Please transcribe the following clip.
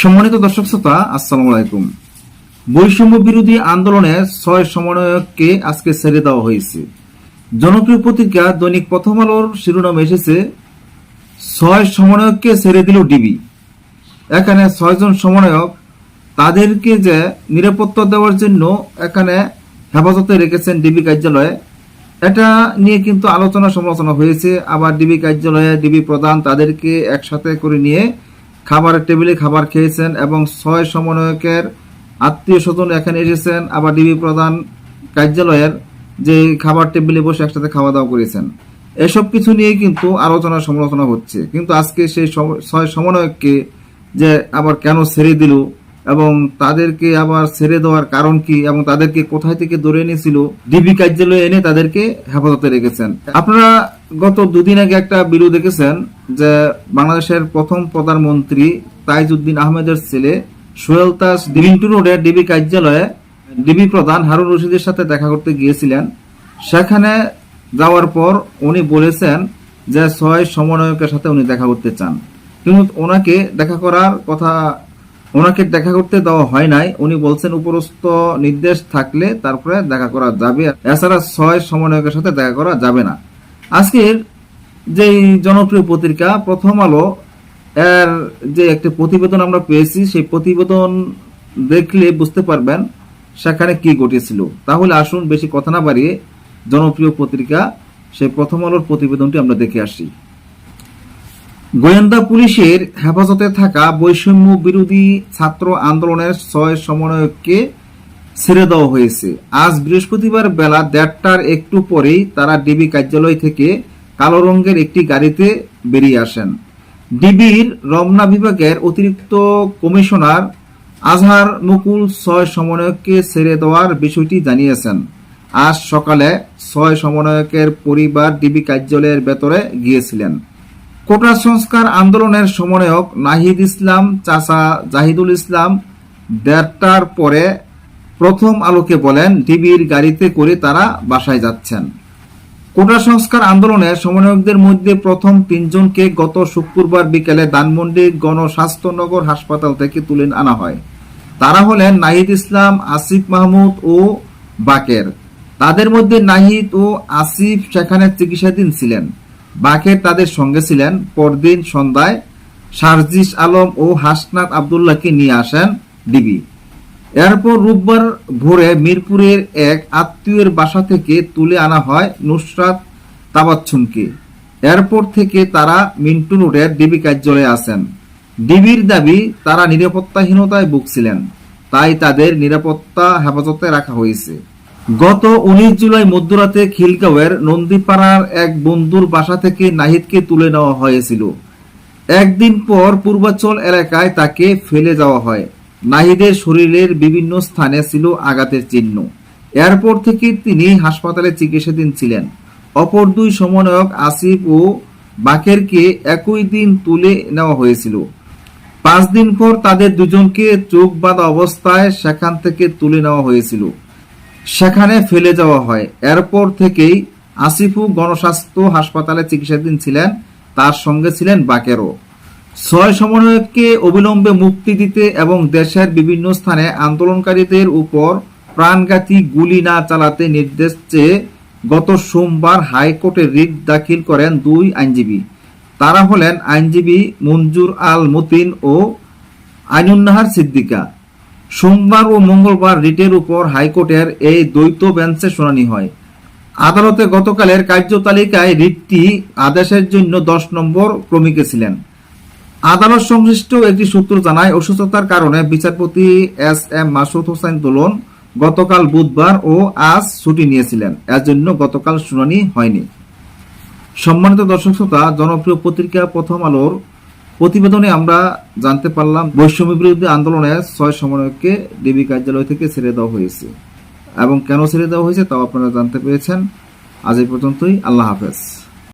সম্মানিত দর্শক শ্রোতা, আসসালামু আলাইকুম। বৈষম্য বিরোধী আন্দোলনের ছয় সমন্বয়ককে আজকে ছেড়ে দেওয়া হয়েছে। জনপ্রিয় পত্রিকা দৈনিক প্রথম আলোর শিরোনাম এসেছে, ছয় সমন্বয়ককে ছেড়ে দিল ডিবি। এখানে ছয়জন সমন্বয়ক, তাদেরকে যে নিরাপত্তা দেওয়ার জন্য এখানে হেফাজতে রেখেছেন ডিবি কার্যালয়ে, এটা নিয়ে কিন্তু আলোচনা সমালোচনা হয়েছে। আবার ডিবি কার্যালয়ে ডিবি প্রধান তাদেরকে একসাথে করে নিয়ে খাবারের টেবিলে খাবার খেয়েছেন এবং ছয় সমন্বয়কের আত্মীয় স্বজন এখানে এসেছেন, আবার ডিবি প্রধান কার্যালয়ের যে খাবার টেবিলে বসে একসাথে খাওয়া দাওয়া করেছেন। এসব কিছু নিয়ে কিন্তু আলোচনা সমালোচনা হচ্ছে। কিন্তু আজকে সেই ছয় সমন্বয়ককে যে আবার কেন ছেড়ে দিল এবং তাদেরকে আবার ছেড়ে দেওয়ার কারণ কি এবং তাদেরকে কোথায় থেকে ধরে এনেছিল? ডিবি কার্যালয়ে এনে তাদেরকে হেফাজতে রেখেছেন। আপনারা গত দুদিন আগে একটা ভিডিও দেখেছেন যে বাংলাদেশের প্রথম প্রধানমন্ত্রী তাইজউদ্দিন আহমেদের ছেলে সোহেল তাস ডিবিন্টু রোডের ডিবি কার্যালয়ে ডিবি প্রধান হারুন রশিদের সাথে দেখা করতে গিয়েছিলেন। সেখানে যাওয়ার পর উনি বলেছেন যে ছয় সমন্বয়কের সাথে উনি দেখা করতে চান। কিন্তু ওনাকে দেখা করার কথা ওনাকে দেখা করতে দেওয়া হয় নাই। উনি বলছেন, উপরস্থ নির্দেশ থাকলে তারপরে দেখা করা যাবে। এছাড়া ছয় সমন্বয়কের সাথে দেখা করা যাবে না। আজকের যে জনপ্রিয় পত্রিকা, প্রথম আলো, এর যে একটি প্রতিবেদন আমরা পেয়েছি, সেই প্রতিবেদন দেখলে বুঝতে পারবেন সেখানে কি ঘটেছিল। তাহলে আসুন, বেশি কথা না বাড়িয়ে জনপ্রিয় পত্রিকা, সেই প্রথম আলোর প্রতিবেদনটি আমরা দেখে আসি। গোয়েন্দা পুলিশের হেফাজতে থাকা বৈষম্য বিরোধী ছাত্র আন্দোলনের ছয় সমন্বয়ককে ছেড়ে দেওয়া হয়েছে। আজ বৃহস্পতিবার বেলা দেড়টার একটু পরেই তারা ডিবি কার্যালয় থেকে কালো রঙের একটি গাড়িতে বেরিয়ে আসেন। ডিবির রমনা বিভাগের অতিরিক্ত কমিশনার আজহার মুকুল ছয় সমন্বয়ককে ছেড়ে দেওয়ার বিষয়টি জানিয়েছেন। আজ সকালে ছয় সমন্বয়কের পরিবার ডিবি কার্যালয়ের ভেতরে গিয়েছিলেন। কোটা সংস্কার আন্দোলনের সমন্বয়ক নাহিদ ইসলাম, চাচা জাহিদুল ইসলাম দেড়টার পরে প্রথম আলোকে বলেন ডিবির গাড়িতে করে তারা বাসায় যাচ্ছেন। কোটা সংস্কার আন্দোলনে সমন্বয়কদের মধ্যে প্রথম তিনজনকে গত শুক্রবার বিকেলে ধানমন্ডি গণস্বাস্থ্যনগর হাসপাতাল থেকে তুলে আনা হয়। তারা হলেন নাহিদ ইসলাম, আসিফ মাহমুদ ও বাকের। তাদের মধ্যে নাহিদ ও আসিফ সেখানে চিকিৎসাধীন ছিলেন। বাকের তাদের সঙ্গে ছিলেন। পরদিন সন্ধ্যায় সারজিস আলম ও হাসনাত আবদুল্লাহকে নিয়ে আসেন ডিবি। এরপর রোববার ভোরে মিরপুরের এক আত্মীয়ের বাসা থেকে তুলে আনা হয় নুসরাত তাবাচ্ছুমকে এরপর থেকে তারা মিন্টু রোডের ডিবি কার্যালয়ে আসেন। ডিবির দাবি, তারা নিরাপত্তাহীনতায় ভুগছিলেন, তাই তাদের নিরাপত্তা হেফাজতে রাখা হয়েছে। গত উনিশ জুলাই মধ্যরাতে খিলগাঁওয়ের নন্দীপাড়ার এক বন্ধুর বাসা থেকে নাহিদকে তুলে নেওয়া হয়েছিল। একদিন পর পূর্বাচল এলাকায় তাকে ফেলে যাওয়া হয়। নাহিদের শরীরের বিভিন্ন স্থানে ছিল আঘাতের চিহ্ন। এরপর থেকে তিনি হাসপাতালে চিকিৎসাধীন ছিলেন। অপর দুই সমন্বয়ক আসিফ ও বাকেরকে একই দিন তুলে নেওয়া হয়েছিল। পাঁচ দিন পর তাদের দুজনকে চোখ বাঁধা অবস্থায় সেখান থেকে তুলে নেওয়া হয়েছিল। সেখানে ফেলে যাওয়া হয়। এরপর থেকেই আসিফু গণস্বাস্থ্য হাসপাতালে চিকিৎসাধীন ছিলেন, তার সঙ্গে ছিলেন বাকেরও। ছয় সমন্বয়ককে অবিলম্বে মুক্তি দিতে এবং দেশের বিভিন্ন স্থানে আন্দোলনকারীদের উপর প্রাণঘাতী গুলি না চালাতে নির্দেশ চেয়ে গত সোমবার হাইকোর্টে রিট দাখিল করেন দুই আইনজীবী। তারা হলেন আইনজীবী মঞ্জুর আল মতিন ও আইনুন্নাহার সিদ্দিকা। সোমবার ও মঙ্গলবার রিটের উপর হাইকোর্টের এই দ্বৈত বেঞ্চে শুনানি হয়। আদালতে গতকালের কার্যতালিকায় রিটটি আদেশের জন্য দশ নম্বর ক্রমিকে ছিলেন। আদালত সংশ্লিষ্ট একটি সূত্র জানায়, অসুস্থতার কারণে বিচারপতি এস এম মাসুদ হোসেন দোলন গতকাল বুধবার ও আজ ছুটি নিয়েছিলেন এর জন্য গতকাল শুনানি হয়নি। সম্মানিত দর্শক শ্রোতা, জনপ্রিয় পত্রিকা প্রথম আলোর প্রতিবেদনে আমরা জানতে পারলাম, বৈষম্য বিরোধী আন্দোলনে ছয় সমন্বয়ককে ডিবি কার্যালয় থেকে ছেড়ে দেওয়া হয়েছে। এবং কেন ছেড়ে দেওয়া হয়েছে তাও আপনারা জানতে পেরেছেন। আজ এই পর্যন্তই, আল্লাহ হাফেজ।